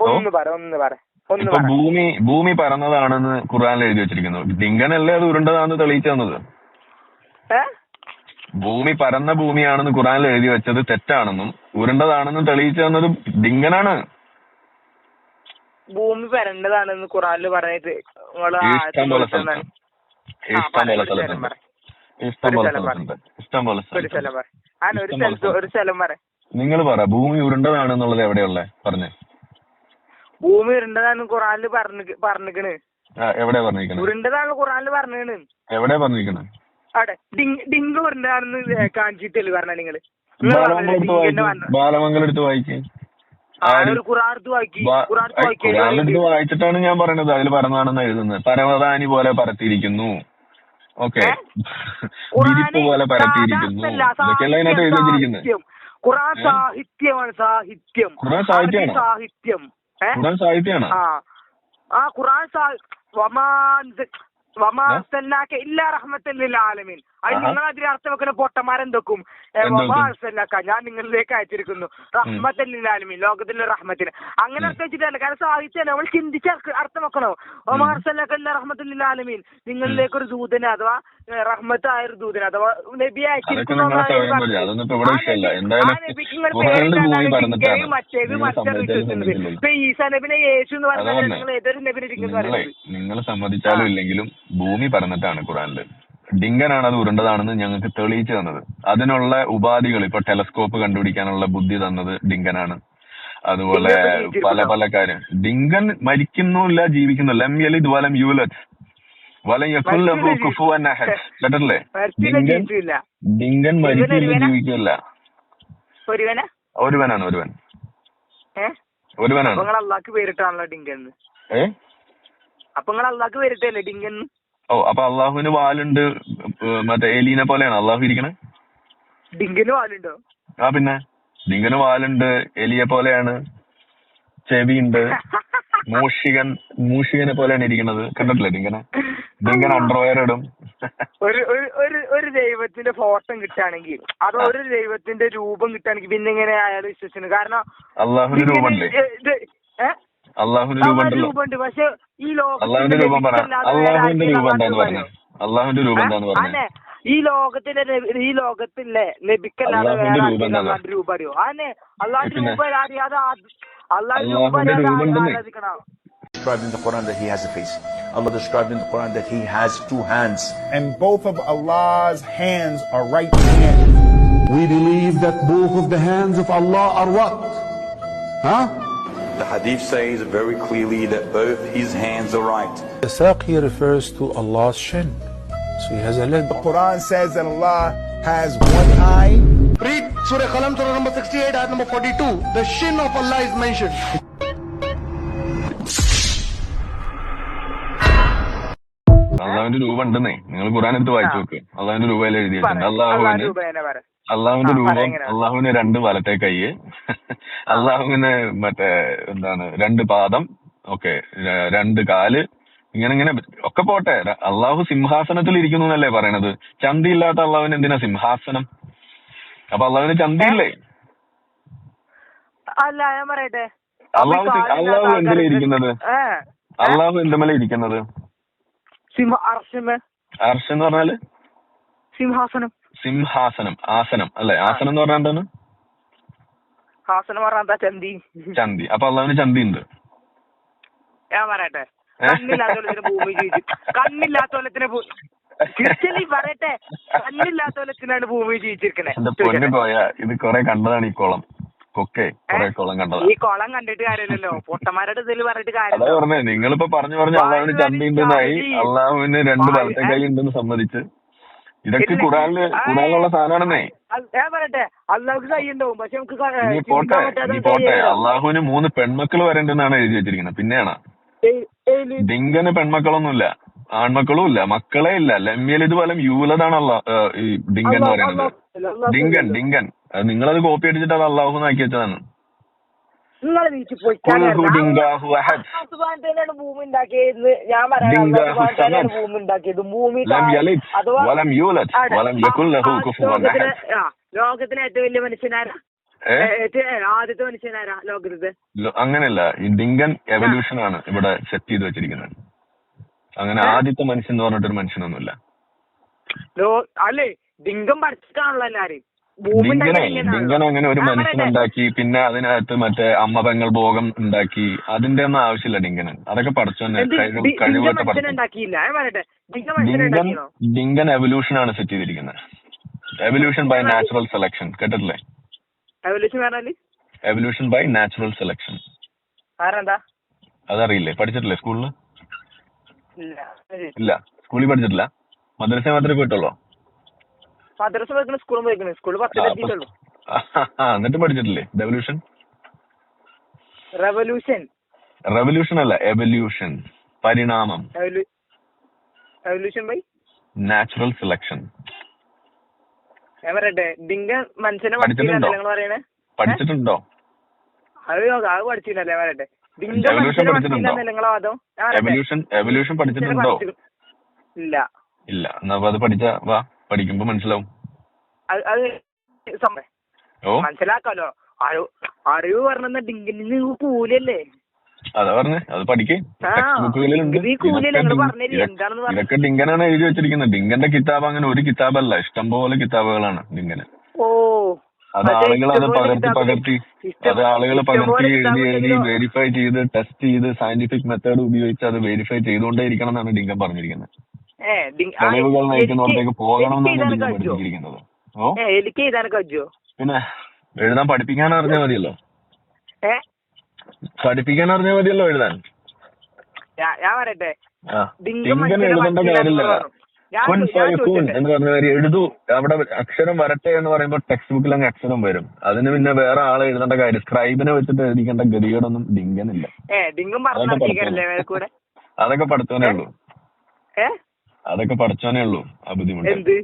ഒന്ന് പറ ഒന്ന് പറ. ഒന്ന് ഇപ്പൊ പറ ഭൂമി ഭൂമി പരന്നതാണെന്ന് ഖുർആനിൽ എഴുതി വെച്ചിരിക്കുന്നു. ലിംഗനല്ലേ അത് ഉരുണ്ടതാണെന്ന് തെളിയിച്ചു തന്നത് ഏ? ഭൂമി പരന്ന ഭൂമിയാണെന്ന് ഖുർആനിൽ എഴുതി വെച്ചത് തെറ്റാണെന്നും ഉരുണ്ടതാണെന്നും തെളിയിച്ചു തന്നത് ഡിങ്കനാണ് ഭൂമി പരന്നതാണെന്ന് ഖുർആനിൽ പറഞ്ഞിട്ട് നിങ്ങൾ ഇഷ്ടം പോലെ ആയത്തിൽ സ്ഥലത്ത് ആ, ഇഷ്ടം പോലെ ഒരു സ്ഥലം സ്ഥലത്തുണ്ട് പറ. ഇഷ്ടം ഒരു പോലെ സ്ഥലം പറ. സ്ഥലത്തുണ്ട്. ഇഷ്ടം പോലെ ഒരു സ്ഥലം സ്ഥലത്തുണ്ട് പറ. അല്ല ഒരു ഇഷ്ടം പോലെ സ്ഥലത്ത് ഒരു സ്ഥലം പറ. നിങ്ങൾ പറ ഭൂമി ഉരുണ്ടതാണെന്നുള്ളത് എവിടെയുള്ളേ? പറഞ്ഞേ. ഭൂമി ഉരുണ്ടതാണ് ഖുറാനിൽ പറഞ്ഞു പറഞ്ഞിക്കണ്. എവിടെ എവിടെയാ പറഞ്ഞിരിക്കണത് ഉരുണ്ടതാണ് ഖുറാനിൽ പറഞ്ഞിക്കണ്. എവിടെ പറഞ്ഞിരിക്കണത് അവിടെ ഡിങ് ഡിങ്ക് ഉരുണ്ടതാണെന്ന് കാണിച്ചിട്ടല്ലേ പറഞ്ഞ നിങ്ങൾ. ബാലമംഗലെടുത്ത് വായിക്കും. വായിക്കി. വായിച്ചിട്ടാണ് ഞാൻ പറയണത്. അതിൽ പറഞ്ഞതാണെന്ന് എഴുതുന്നത്. പരവതാനി പോലെ പരത്തിയിരിക്കുന്നു. ഓക്കെ. വിരിപ്പ് പോലെ പരത്തിയിരിക്കുന്നു. ഇതൊക്കെയല്ല അതിനകത്ത് എഴുതി ഖുറാൻ സാഹിത്യമാണ് സാഹിത്യം. ഖുറാൻ സാഹിത്യമാണ്? സാഹിത്യം. സാഹിത്യമാണ് ആ. സാ- വമാൻ വമാസല്ലാക്ക ഇല്ല റഹ്മത്തല്ലിൽ ആലമീൻ. അത് അതിന് അർത്ഥം വെക്കുന്ന പൊട്ടന്മാരെന്തൊക്കും? എന്തൊക്കും? ഞാൻ നിങ്ങളിലേക്ക് അയച്ചിരിക്കുന്നു. റഹ്മത്തല്ലിൽ ആലമീൻ ലോകത്തിലെ റഹ്മത്തിന്. അങ്ങനെ അർത്ഥം വെച്ചിട്ടല്ല കാരണം സാഹിത്യം നമ്മൾ ചിന്തിച്ച് അർത്ഥം വെക്കണോ വമാസല്ലാക്ക ഇല്ല റഹ്മത്തല്ലിൽ നിങ്ങളിലേക്ക് ഒരു ദൂതന് അഥവാ റഹ്മത്ത് ആയ ഒരു ദൂതന് അഥവാ നബി അയച്ചിരിക്കുന്നു ആ നബിക്ക് നിങ്ങൾ ഖുറാനിൽ പേരിട്ടാണ് ഭൂമി ഡിങ്കയും പറഞ്ഞിട്ടാണ് മറ്റേത് മറ്റേ സമ്മതിച്ചാലും വിശ്വസിക്കുന്നത് ഇപ്പൊ ഈസാ നബിനെ യേശു എന്ന് പറഞ്ഞാൽ നിങ്ങൾ ഏതൊരു നബിനെ നിങ്ങൾ സമ്മതിച്ചാലും ഇല്ലെങ്കിലും ഭൂമി പറഞ്ഞിട്ടാണ് ഖുറാനിൽ ഡിങ്കനാണ് അത് ഉരുണ്ടതാണെന്ന് ഞങ്ങൾക്ക് തെളിയിച്ചു തന്നത്. അതിനുള്ള ഉപാധികൾ ഇപ്പൊ ടെലസ്കോപ്പ് കണ്ടുപിടിക്കാനുള്ള ബുദ്ധി തന്നത് ഡിങ്കനാണ്. അതുപോലെ ഡിങ്കൻ? പല പല കാര്യം. ഡിങ്കൻ മരിക്കുന്നുമില്ല ജീവിക്കുന്നുല്ല ലം യലിദ് വലം യൂലത് വലം യക്കുൽ ലഹു മരിച്ചില്ല കുഫുവൻ അഹദ് കേട്ടിട്ടില്ലേ? മരിച്ചില്ല ഡിങ്കൻ ഡിങ്കൻ മരിക്കില്ല ജീവിക്കില്ല ഒരുവനാണ് ഒരുവൻ. ഒരുവനാണ്. അള്ളാക്ക് പേരിട്ടാണല്ലോ ഡിങ്കന്ന് ഏ? അപ്പൊ നിങ്ങൾ അള്ളാക്ക് പേരിട്ടല്ലേ ഡിങ്കന്ന് ഓ അപ്പൊ അള്ളാഹുവിന് വാലുണ്ട് മറ്റേ എലീനെ പോലെയാണ്. അള്ളാഹു ഇരിക്കണേ? ഡിങ്കിന് ആ പിന്നെ. ഡിങ്കന് വാലുണ്ട് എലിയെ പോലെയാണ് ചെവിയുണ്ട്. മൂഷികൻ മൂഷികനെ പോലെയാണ് ഇരിക്കുന്നത് കണ്ടിട്ടില്ലേ ഡിങ്കനെ? ഡിങ്കൻ അണ്ടർവെയർ ഇടും. ഒരു ഒരു ഒരു ദൈവത്തിന്റെ ഫോട്ടോ കിട്ടുകയാണെങ്കിൽ അത് ഒരു ദൈവത്തിന്റെ രൂപം കിട്ടുകയാണെങ്കിൽ പിന്നെ എങ്ങനെ അയാൾ വിശ്വസിക്കുന്നത്? കാരണം അള്ളാഹുവിന്റെ ഡിങ്കിന് രൂപമുണ്ടല്ലേ ഇത് ഇത് ഏഹ് അള്ളാഹുവിന് രൂപമുണ്ട് പക്ഷെ ഈ അള്ളാഹുവിന്റെ രൂപം പറ അള്ളാഹുവിന്റെ രൂപം എന്താന്ന് പറഞ്ഞു അള്ളാഹുവിന്റെ രൂപം എന്താന്ന് പറഞ്ഞു ഈ ലോകത്തിലെ നബി- ഈ ലോകത്തിലെ നബിക്കല്ലാതെ അള്ളാഹുവിന്റെ വേറെ രൂപം ആർക്കും എന്താ? അള്ളാഹുവിന്റെ രൂപം അറിയോ അതെ അള്ളാഹുവിന്റെ പിന്നെ? രൂപം അറിയാതെ അള്ളാഹുവിന്റെ രൂപം അള്ളാഹുവിന്റെ അറിയാതെ രൂപം ഉണ്ടെന്നേ. ആരാധിക്കണം described in the Quran that he has a face. Allah described in the Quran that he has two hands. and both of Allah's hands are right hands. We believe that both of the hands of Allah are what? Huh? The hadith says very clearly that both his hands are right. The saq here refers to Allah's shin. So he has a leg. The Quran says that Allah has one eye. Read Surah Qalam, Surah number 68, ayat number 42. The shin of Allah is mentioned. അള്ളാഹുവിന്റെ രൂപം ഉണ്ടെന്നേ നിങ്ങൾ ഖുറാൻ എടുത്ത് വായിച്ചു നോക്ക് അള്ളാഹുവിന്റെ രൂപയിൽ എഴുതി വെച്ചിട്ടുണ്ട് അള്ളാഹുവിന്റെ അള്ളാഹുവിന് രൂപം തന്നെ പറ അള്ളാഹുവിന്റെ രൂപം? അള്ളാഹുവിന് രണ്ട് വലത്തെ കൈയ്യ് അള്ളാഹുവിന് മറ്റേ എന്താണ് രണ്ട് പാദം ഓക്കെ രണ്ട് കാൽ ഇങ്ങനെ ഇങ്ങനെ ഒക്കെ പോട്ടെ. അള്ളാഹു സിംഹാസനത്തിൽ ഇരിക്കുന്നു എന്നല്ലേ പറയണത്? ചന്തി ഇല്ലാത്ത അള്ളാഹുവിന് എന്തിനാ സിംഹാസനം? അപ്പൊ അള്ളാഹുവിന് അല്ല ഞാൻ പറയട്ടെ. അള്ളാഹു അള്ളാഹു എന്തിനാ ഇരിക്കുന്നത്? അള്ളാഹു എന്തുമല ഇരിക്കുന്നത്? അർഷെന്ന് അർഷ് എന്ന് പറഞ്ഞാൽ? സിംഹാസനം. സിംഹാസനം ആസനം അല്ലെ? ആസനം എന്ന് പറഞ്ഞാൽ എന്താണ്? ആസനം എന്താ? ചന്തി. ചന്തി. അപ്പൊ അള്ളാവിന് ചന്തി ഉണ്ട്. ഞാൻ പറയട്ടെ? കണ്ണില്ലാത്തോലത്തിന് ഭൂമി ജീവിച്ചു കണ്ണില്ലാത്തോലത്തിന് ക്രിസ്ത്യലി പറയട്ടെ? കണ്ണില്ലാത്തോലത്തിനാണ് ഭൂമി ജീവിച്ചിരിക്കുന്നത് ഇത് കൊറേ കണ്ടതാണ് ഈ കുളം. കൊക്കെ കൊറേ കുളം കണ്ടത് ഈ കുളം കണ്ടിട്ട് കാര്യമില്ലല്ലോ. പൊട്ടന്മാരുടെ ഇതിൽ പറഞ്ഞിട്ട് കാര്യം നിങ്ങളിപ്പോ പറഞ്ഞു പറഞ്ഞു അള്ളാഹുവിന് ചന്തി ഉണ്ടെന്നായി അള്ളാഹുവിന് രണ്ട് വലത്തെ കൈ ഉണ്ടെന്ന് സമ്മതിച്ച്. ഇതൊക്കെ കുറാനിൽ കുറാനിലുള്ള സാധനമാണെന്നേ. നീ ഞാൻ പറയട്ടെ. അള്ളാഹ്ക്ക് പക്ഷെ നമുക്ക് പോട്ടെ നീ പോട്ടെ. അള്ളാഹുവിന് മൂന്ന് പെൺമക്കൾ വരണ്ടെന്നാണ് എഴുതി വെച്ചിരിക്കുന്നത്. പിന്നെയാണ്. ഡിങ്കന് പെൺമക്കളൊന്നുമില്ല. ആൺമക്കളും ഇല്ല മക്കളെ ഇല്ല. ലമ്യൽ ഇതുപോലെ പോലും യൂലതാണ് ഈ ഡിങ്കൻ എന്ന് പറയുന്നത്. ഡിങ്കൻ ഡിങ്കൻ. നിങ്ങളത് കോപ്പി അടിച്ചിട്ട് അത് അള്ളാഹു ആക്കി വെച്ചതാണ്. നിങ്ങൾ വീട്ടിൽ പോയി. തന്നെയാണ് ഭൂമി ഉണ്ടാക്കിയത്. ഞാൻ പറയാം. ഭൂമി ഉണ്ടാക്കിയത്. ഭൂമി അഥവാ ലോകത്തിലെ ഏറ്റവും വലിയ മനുഷ്യനാരാ? ആദ്യത്തെ മനുഷ്യനാരാ ലോകത്തെ അങ്ങനെയല്ല. ഈ ഡിങ്കൻ എവല്യൂഷൻ ആണ് ഇവിടെ സെറ്റ് ചെയ്ത് വെച്ചിരിക്കുന്നത്. അങ്ങനെ ആദ്യത്തെ മനുഷ്യൻ എന്ന് പറഞ്ഞിട്ടൊരു മനുഷ്യനൊന്നുമില്ല. അല്ലേ? ഡിങ്കം പഠിച്ചിട്ടാണല്ലോ എല്ലാരും. ഡിങ്കനെ അങ്ങനെ ഒരു മനുഷ്യനുണ്ടാക്കി പിന്നെ അതിനകത്ത് മറ്റേ അമ്മ പെങ്ങൾ ഭോഗം ഉണ്ടാക്കി അതിന്റെ ഒന്നും ആവശ്യമില്ല ഡിങ്കന് അതൊക്കെ പഠിച്ചോന്നെ കഴിവൊക്കെ ഡിങ്കൻ ഡിങ്കൻ എവല്യൂഷൻ ആണ് സെറ്റ് ചെയ്തിരിക്കുന്നത്. എവല്യൂഷൻ ബൈ നാച്ചുറൽ സെലക്ഷൻ കേട്ടിട്ടില്ലേ? എവല്യൂഷൻ ബൈ നാച്ചുറൽ സെലക്ഷൻ അതറിയില്ലേ? പഠിച്ചിട്ടില്ലേ സ്കൂളിൽ ഇല്ല ഇല്ല. സ്കൂളിൽ പഠിച്ചിട്ടില്ല. മദ്രസ മാത്രമേ പോയിട്ടുള്ളൂ? മദ്രസ പോയിക്കണ് സ്കൂളും പോയിക്കണ് സ്കൂളിൽ പത്തിലെത്തിയിട്ടുള്ളൂ എന്നിട്ട് പഠിച്ചിട്ടില്ലേ? ഡെവല്യൂഷൻ റെവല്യൂഷൻ റെവല്യൂഷൻ അല്ല എവല്യൂഷൻ പരിണാമം. എവല്യൂഷൻ ബൈ നാച്ചുറൽ സെലക്ഷൻ ഞാൻ പറയട്ടെ ഡിങ്ക മനുഷ്യനെ പഠിച്ചിട്ടുണ്ടോ? പഠിച്ചിട്ടുണ്ടോ? അത് നോക്കാം, അത് പഠിച്ചില്ലല്ലേ പറയട്ടെ. ഡിങ്ക മനുഷ്യനെ നിങ്ങളെ വാദം എവല്യൂഷൻ എവല്യൂഷൻ പഠിച്ചിട്ടുണ്ടോ? ഇല്ല. ഇല്ല. എന്നാ അത് പഠിച്ച വാ. പഠിക്കുമ്പോ മനസ്സിലാവും. അത് മനസ്സിലാക്കാലോ. അറിവ് പറഞ്ഞ ഡിങ്കിന് കൂലല്ലേ അതാ പറഞ്ഞേ അത് പഠിക്കേ. ഇതൊക്കെ ഡിങ്കനാണ് എഴുതി വെച്ചിരിക്കുന്നത്. ഡിങ്കന്റെ കിതാബ് അങ്ങനെ ഒരു കിതാബല്ല. ഇഷ്ടം പോലെ കിതാബുകളാണ് ഡിങ്കന്. ഓ. അത് ആളുകൾ അത് പകർത്തി പകർത്തി അത് ആളുകൾ പകർത്തി എഴുതി എഴുതി വെരിഫൈ ചെയ്ത് ടെസ്റ്റ് ചെയ്ത് സയന്റിഫിക് മെത്തേഡ് ഉപയോഗിച്ച് അത് വെരിഫൈ ചെയ്തുകൊണ്ടേ ഇരിക്കണം എന്നാണ് ഡിങ്കൻ പറഞ്ഞിരിക്കുന്നത്. തെളിവുകൾ? പഠിപ്പിച്ചിരിക്കുന്നത്. ഓ എനിക്ക് എഴുതാനൊക്കെ പറ്റുമോ പിന്നെ എഴുതാൻ പഠിപ്പിക്കാൻ അറിഞ്ഞാൽ മതിയല്ലോ. പഠിപ്പിക്കാൻ അറിഞ്ഞാൽ മതിയല്ലോ എഴുതാൻ. ഞാൻ പറയട്ടെ? എഴുതേണ്ട കാര്യമില്ല? എന്ന് പറഞ്ഞ കാര്യം എഴുതൂ. അവിടെ അക്ഷരം വരട്ടെ എന്ന് പറയുമ്പോൾ ടെക്സ്റ്റ് ബുക്കിൽ അങ്ങ് അക്ഷരം വരും. അതിന് പിന്നെ വേറെ ആളെ എഴുതേണ്ട കാര്യം സ്ക്രൈബിനെ വെച്ചിട്ട് എഴുതിക്കേണ്ട ഗതികേടൊന്നും ഡിങ്കനില്ല. അതൊക്കെ പഠിത്തമേ ഉള്ളൂ. അതൊക്കെ പഠിച്ചോനേ ഉള്ളൂ ആ ബുദ്ധിമുട്ട്.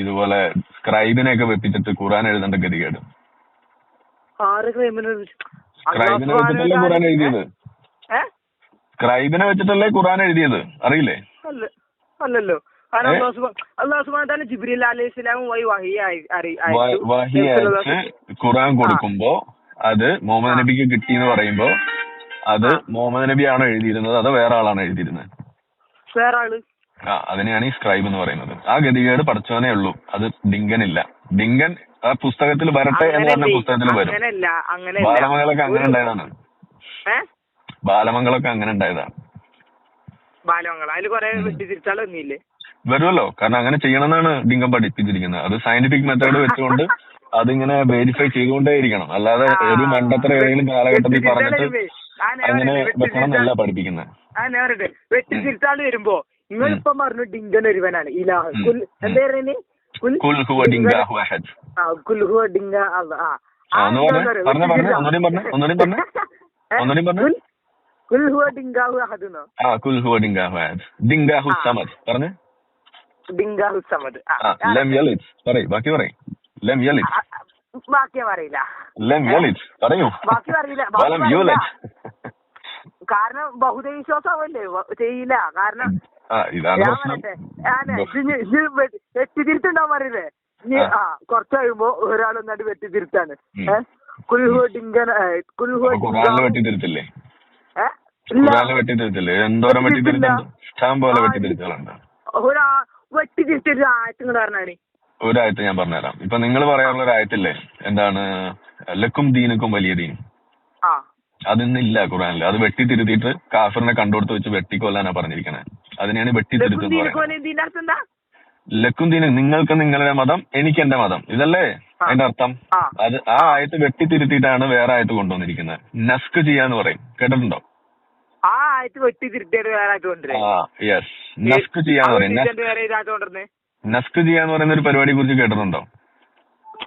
ഇതുപോലെ സ്ക്രൈബിനെ ഒക്കെ വെപ്പിച്ചിട്ട് ഖുറാൻ എഴുതേണ്ട ഗതികേട്. സ്ക്രൈബിനെ വെച്ചിട്ടല്ലേ ഖുറാൻ എഴുതിയത്? സ്ക്രൈബിനെ വെച്ചിട്ടല്ലേ ഖുറാൻ എഴുതിയത്? അറിയില്ലേ? അല്ല അല്ലല്ലോ. വഹി അയച്ചു. ഖുറാൻ കൊടുക്കുമ്പോ അത് മുഹമ്മദ് നബിക്ക് കിട്ടി എന്ന് പറയുമ്പോ അത് മുഹമ്മദ് നബി ആണോ എഴുതിയിരുന്നത്? അതോ വേറെ ആളാണോ എഴുതിയിരുന്നത്? വേറെ ആൾ. അതിനെയാണ് ഈ സ്ക്രൈബ് എന്ന് പറയുന്നത്. ആ ഗതികേട് പഠിച്ചവനേ ഉള്ളൂ. അത് ഡിങ്കൻ ഇല്ല ഡിങ്കൻ ആ പുസ്തകത്തിൽ വരട്ടെ എന്ന് പറഞ്ഞ പുസ്തകത്തിൽ വരും. ബാലമംഗളൊക്കെ അങ്ങനെ ഉണ്ടായതാണ്. ബാലമംഗളൊക്കെ അങ്ങനെ ഉണ്ടായതാണ്. ബാലമംഗളം. കൊറേ വരുമല്ലോ. കാരണം അങ്ങനെ ചെയ്യണമെന്നാണ് ഡിങ്കൻ പഠിപ്പിച്ചിരിക്കുന്നത്. അത് സയന്റിഫിക് മെത്തേഡ് വെച്ചുകൊണ്ട് അതിങ്ങനെ വെരിഫൈ ചെയ്തുകൊണ്ടേയിരിക്കണം. അല്ലാതെ ഒരു മണ്ടത്തര ഏതെങ്കിലും കാലഘട്ടത്തിൽ പറഞ്ഞിട്ട് അങ്ങനെ വെക്കണം എന്നല്ല പഠിപ്പിക്കുന്നത്. വരുമ്പോ നിങ്ങളിപ്പം പറഞ്ഞു ഡിങ്കൻ ഒരുവനാണ്. ഇലാഹ് കുൽ എന്താ പറയുന്നത് ആ കുൽഹു ഡിങ്ക ബാക്കി പറയ്. ബാക്കി പറയൂ. ബാക്കി അറിയില്ല കാരണം ബഹുദൈവിശ്വാസമല്ലേ ചെയ്യില്ല. കാരണം ആ ഇതാണ് ഞാൻ പ്രശ്നം. പറയട്ടെ ഞാനേ ഇജ്ജ് ഇജ്ജ് വെ- വെട്ടിത്തിരുത്തുണ്ടാവും പറയില്ലേ? ഇനി ആ. കുറച്ച് കഴിയുമ്പോ ഒരാൾ ഒന്നാണ്ട് വെട്ടിത്തിരുത്താണ്. ഏഹ് കുൽഹു ഡിങ്കൻ കുൽഹു ഏഹ് ഇല്ല. ഖുറാനിൽ വെട്ടിത്തിരുത്തില്ലേ എന്തോരം വെട്ടിത്തിരുത്തുണ്ട് ഇഷ്ടം പോലെ ഒരാ വെട്ടിത്തിരുത്തൊരു പറഞ്ഞാണ് ഒരായത്ത് ഞാൻ പറഞ്ഞുതരാം. ഇപ്പൊ നിങ്ങൾ പറയാനുള്ള ഒരു ആയത്തില്ലേ? എന്താണ്? ലക്കും ദീനുക്കും വലിയ ദീൻ. ആ. അതിന്നില്ല ഖുറാനിൽ അത് വെട്ടി വെട്ടിത്തിരുത്തിയിട്ട് കാഫറിനെ കണ്ടുകൊടുത്ത് വെച്ച് വെട്ടിക്കൊല്ലാനാ പറഞ്ഞിരിക്കണേ. അതിനെയാണ് വെട്ടിത്തിരുത്തുന്നത് ലക്കും ദീനും നിങ്ങൾക്ക് നിങ്ങളുടെ മതം എനിക്ക് എന്റെ മതം. ഇതല്ലേ. അതിന്റെ അർത്ഥം. അത് ആ ആയത്ത് വെട്ടിത്തിരുത്തിയിട്ടാണ് വേറെ ആയത്ത് കൊണ്ടുവന്നിരിക്കുന്നത്. നസ്ക് ചെയ്യാന്ന് പറയും. കേട്ടിട്ടുണ്ടോ? ആ ആയത്ത് വെട്ടിത്തിരുത്തിയാണ് വേറെ ആയിട്ട് കൊണ്ടുവരുന്നത് ആ യെസ് നസ്ക് ചെയ്യാന്ന് പറയും. നസ്ക് പറയുന്ന ഒരു പരിപാടിയെ കുറിച്ച് കേട്ടിട്ടുണ്ടോ?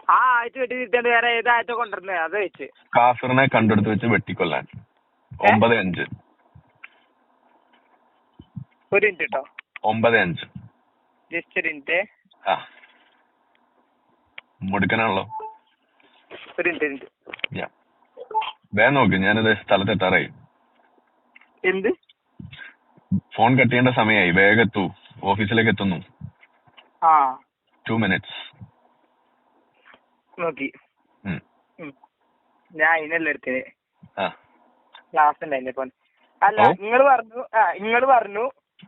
ആ ആയത്ത് വെട്ടിത്തിരുത്തിയാണ് വേറെ ഏതായത്തോ കൊണ്ടുവരുന്നത് അത് വെച്ച്. കാഫിറിനെ കണ്ടെടുത്ത് വെച്ച് വെട്ടിക്കൊല്ലാൻ. ഒമ്പത് അഞ്ച്. ഒരു മിനിറ്റ് കേട്ടോ ഒമ്പത് അഞ്ച്. ജസ്റ്റ് ഒരു മിനിറ്റ് ആ. മുടുക്കനാണല്ലോ. ഒരു മിനിറ്റ് ഒരു മിനിറ്റ് വേഗം നോക്ക് ഞാനിത് സ്ഥലത്തെത്താറായി എന്ത്? ഫോൺ കട്ട് ചെയ്യേണ്ട സമയമായി വേഗം എത്തൂ ഓഫീസിലേക്ക് എത്തുന്നു. ആ. ടു മിനിറ്റ്സ് നോക്കി. ഞാൻ അതിനല്ല എടുത്തത് ക്ലാസ് ഉണ്ടായില്ലേ ഫോൺ അല്ല. നിങ്ങൾ പറഞ്ഞു നിങ്ങൾ പറഞ്ഞു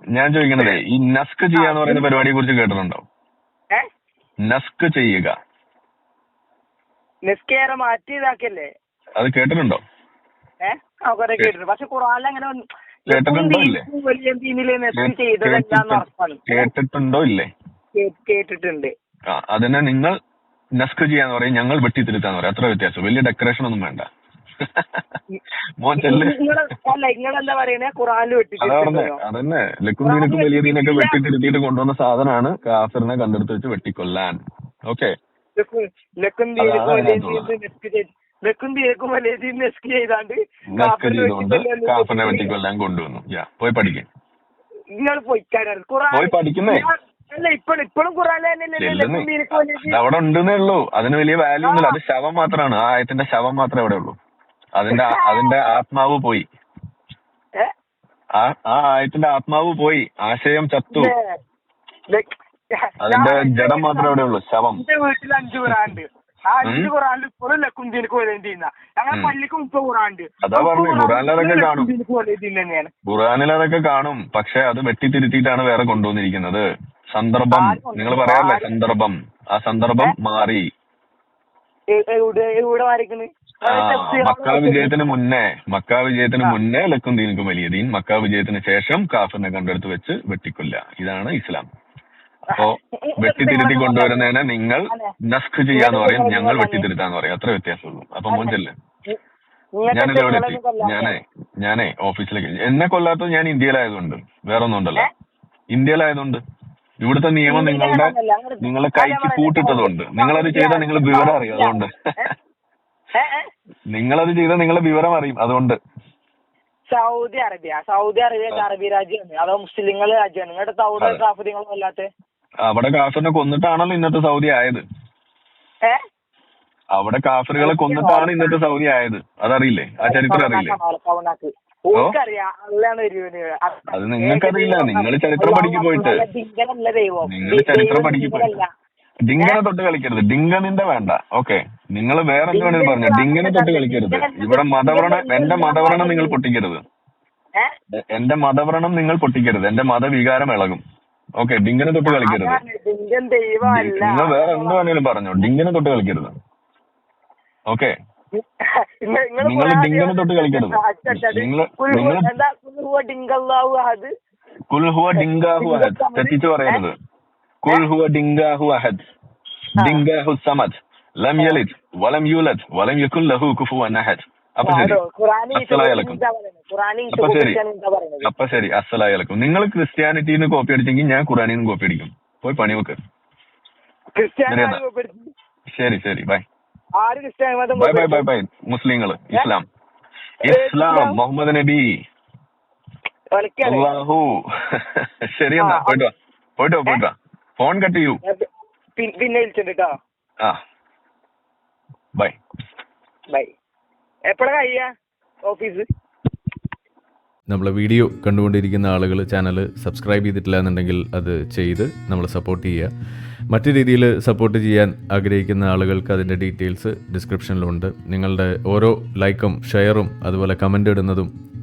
ഞാൻ ചോദിക്കണതേ ഈ നസ്ക് ചെയ്യാന്ന് പറയുന്ന പരിപാടിയെ കുറിച്ച് കേട്ടിട്ടുണ്ടോ? ഏ? നസ്ക് ചെയ്യുക. നിസ്കേറെ മാറ്റി ഇതാക്കിയല്ലേ? അത് കേട്ടിട്ടുണ്ടോ? ഏ? ആ കുറെ കേട്ടിട്ടുണ്ട്. പക്ഷെ ഖുറാനിൽ അങ്ങനെ കേട്ടിട്ടുണ്ടോ ഇല്ലേ? വലിയ ദീനിൽ നെസ്ക് ചെയ്തതല്ല കേട്ടിട്ട്- ഉറപ്പാണ്. കേട്ടിട്ടുണ്ടോ ഇല്ലേ? കേ- കേട്ടിട്ടുണ്ട്. ആ അതിനെ നിങ്ങൾ നസ്ക് ചെയ്യാന്ന് പറയും ഞങ്ങൾ വെട്ടി വെട്ടിത്തിരുത്താന്ന് പറയും. അത്ര വ്യത്യാസം. വലിയ ഡെക്കറേഷൻ ഒന്നും വേണ്ട. മോൻ ചെല്ല് അല്ല പറയണേ? ഖുറാനിൽ അതാ പറഞ്ഞേ വെട്ടിട്ട് അതന്നെ ലക്കും ദീനക്കും വലിയ ദീനൊക്കെ വെട്ടിത്തിരുത്തിയിട്ട് കൊണ്ടുവന്ന സാധനമാണ് കാഫിറിനെ കണ്ടെടുത്ത് വെച്ച് വെട്ടിക്കൊല്ലാൻ. ഓക്കെ? ലക്കും- ലക്കും അതാണ് ദീനക്കും അതിനകത്തുള്ളത്. വലിയ നെസ്ക് ചെയ്ത് ലക്കും ദീനക്കും വലിയ ദീൻ നെസ്ക് ചെയ്താണ്ട് നെസ്ക് കാഫിറിനെ വെട്ടിക്കൊല്ലാൻ കൊണ്ടുവന്നു. യാ പോയി പഠിക്കേ. നിങ്ങൾ പൊയ്ക്കാനാണ് ഖുറാൻ പോയി പഠിക്കുന്നേ. അല്ല ഇപ്പോഴും ഇപ്പോഴും ഖുറാൻ തന്നെയല്ലേ അവിടെ ഉണ്ടെന്നേ ഉള്ളൂ. അതിന് വലിയ വാല്യൂ ഒന്നുമില്ല. അത് ശവം മാത്രമാണ്. ആ ആയത്തിന്റെ ശവം മാത്രമേ അവിടെ ഉള്ളൂ. അതിന്റെ അതിന്റെ ആത്മാവ് പോയി. ആ ആ ആയത്തിന്റെ ആത്മാവ് പോയി. ആശയം ചത്തു. അതിന്റെ ജഡം മാത്രമേ അവിടെ ഉള്ളൂ. ശവം. എന്റെ വീട്ടിൽ അഞ്ച് ഖുറാനുണ്ട് ആ അഞ്ചു ഖുറാനിൽ ഇപ്പോഴും ലക്കും ദീനക്കും വലിയ ദീൻ ഞങ്ങളെ. പള്ളിക്ക് മുപ്പത് ഖുറാനുണ്ട് അതാ പറഞ്ഞു ഖുറാനിൽ അതൊക്കെ കാണും. ഖുറാനിൽ അതൊക്കെ കാണും. പക്ഷെ അത് വെട്ടിത്തിരുത്തിയിട്ടാണ് വേറെ കൊണ്ടുവന്നിരിക്കുന്നത്. സന്ദർഭം. നിങ്ങൾ പറയാറില്ലേ സന്ദർഭം? ആ സന്ദർഭം മാറി. എവിടെ ആ മക്ക വിജയത്തിന് മുന്നേ മക്ക വിജയത്തിന് മുന്നേ ലക്കും ദീനിക്കും വലിയ ദീൻ. മക്ക വിജയത്തിന് ശേഷം കാഫിറിനെ കണ്ടെടുത്ത് വെച്ച് വെട്ടിക്കൊല്ല ഇതാണ് ഇസ്ലാം. അപ്പോ വെട്ടിത്തിരുത്തി കൊണ്ടുവരുന്നതിനെ നിങ്ങൾ നസ്ക് ചെയ്യാന്ന് പറയും ഞങ്ങൾ വെട്ടിത്തിരുത്താന്ന് പറയും. അത്ര വ്യത്യാസമുള്ളൂ. അപ്പൊ മോഞ്ചല്ലേ ഞാനിത് എവിടെ എത്തി? ഞാനേ ഞാനേ ഓഫീസിലേക്ക്. എന്നെ കൊല്ലാത്തത് ഞാൻ ഇന്ത്യയിലായതുകൊണ്ട്. വേറെ ഒന്നും ഉണ്ടല്ലോ ഇന്ത്യയിലായതുകൊണ്ട്. ഇവിടുത്തെ നിയമം നിങ്ങളുടെ നിങ്ങളെ കൈക്ക് കൂട്ടിട്ടതുകൊണ്ട്. നിങ്ങളത് ചെയ്താൽ നിങ്ങൾ വിവരം അറിയാം. അതുകൊണ്ട്. നിങ്ങളത് ചെയ്ത നിങ്ങളെ വിവരം അറിയും അതുകൊണ്ട്. Saudi Arabia Saudi Arabia. അറബി രാജ്യമാണ്. അതോ മുസ്ലിങ്ങൾ രാജ്യമാണ്. നിങ്ങളുടെ സൗദി അതെ. കാഫര്യങ്ങളും അല്ലാത്ത അവിടെ കാഫറിനെ കൊന്നിട്ടാണല്ലോ ഇന്നത്തെ സൗദി ആയത്. ഏ? അവിടെ കാഫറുകളെ കൊന്നിട്ടാണ് ഇന്നത്തെ സൗദി ആയത്. അതറിയില്ലേ? ആ ചരിത്രം അറിയില്ലേ? അത് നിങ്ങൾക്കറിയില്ല. നിങ്ങൾ ചരിത്രം പഠിക്കു പോയിട്ട്. നിങ്ങൾ ചരിത്രം പഠിക്കു ഡിങ്കനല്ല. ഡിങ്കനെ തൊട്ട് കളിക്കരുത്. ഡിങ്കനിന്റെ വേണ്ട. ഓക്കെ നിങ്ങൾ വേറെ എന്ത് വേണേലും പറഞ്ഞു. ഡിങ്കനെ തൊട്ട് കളിക്കരുത്. ഇവിടെ മതവ്രണം എന്റെ മതവ്രണം നിങ്ങൾ പൊട്ടിക്കരുത്. എന്റെ മതവ്രണം നിങ്ങൾ പൊട്ടിക്കരുത്. എന്റെ മതവികാരം ഇളകും. ഓക്കെ ഡിങ്കനെ തൊട്ട് കളിക്കരുത്. ഡിങ്കൻ ദൈവമല്ല. നിങ്ങൾ വേറെ എന്ത് വേണേലും പറഞ്ഞോ. ഡിങ്കനെ തൊട്ട് കളിക്കരുത്. ഓക്കെ നിങ്ങൾ ഡിങ്കനെ തൊട്ട് കളിക്കരുത്. നിങ്ങൾ നിങ്ങൾ കുൽഹുവ ഡിങ്കാഹു തെറ്റിച്ച് പറയരുത്. കുൽ ഹുവ ഡിങ്കാഹു അഹദ് ഡിങ്കാഹു സമദ് ലം യലിദ് വലം യൂലദ് വലം യകുൽ ലഹു കുഫുവൻ അഹദ് അപ്പൊ ശരി അസ്സലായലക്കും അപ്പൊ ശരി അപ്പൊ ശരി അസ്സലായലക്കും നിങ്ങൾ ക്രിസ്ത്യാനിറ്റിന്ന് കോപ്പി അടിച്ചെങ്കിൽ ഞാൻ ഖുറാനിൽ നിന്ന് കോപ്പി അടിക്കും. പോയി പണി വെക്ക്. ശരിയെന്നാ. ശരി ശരി. Bye bye bye bye? Bye മുസ്ലിങ്ങൾ ഇസ്ലാം. ഇസ്ലാം? മുഹമ്മദ് നബി. അള്ളാഹു. ശരി എന്നാ പോയിട്ടോ പോയിട്ടോ പോയിട്ട് ഫോൺ കട്ട് ചെയ്യൂ. പിന്നെ വിളിച്ചിട്ടുണ്ട് ആ. ബൈ. ബൈ. എപ്പോഴാ കഴിയാ ഓഫീസ്? നമ്മളെ വീഡിയോ കണ്ടുകൊണ്ടിരിക്കുന്ന ആളുകൾ ചാനൽ സബ്സ്ക്രൈബ് ചെയ്തിട്ടില്ല എന്നുണ്ടെങ്കിൽ അത് ചെയ്ത് നമ്മളെ സപ്പോർട്ട് ചെയ്യുക. മറ്റു രീതിയിൽ സപ്പോർട്ട് ചെയ്യാൻ ആഗ്രഹിക്കുന്ന ആളുകൾക്ക് അതിന്റെ ഡീറ്റെയിൽസ് ഡിസ്ക്രിപ്ഷനിലുണ്ട് നിങ്ങളുടെ ഓരോ ലൈക്കും ഷെയറും അതുപോലെ കമന്റ് ഇടുന്നതും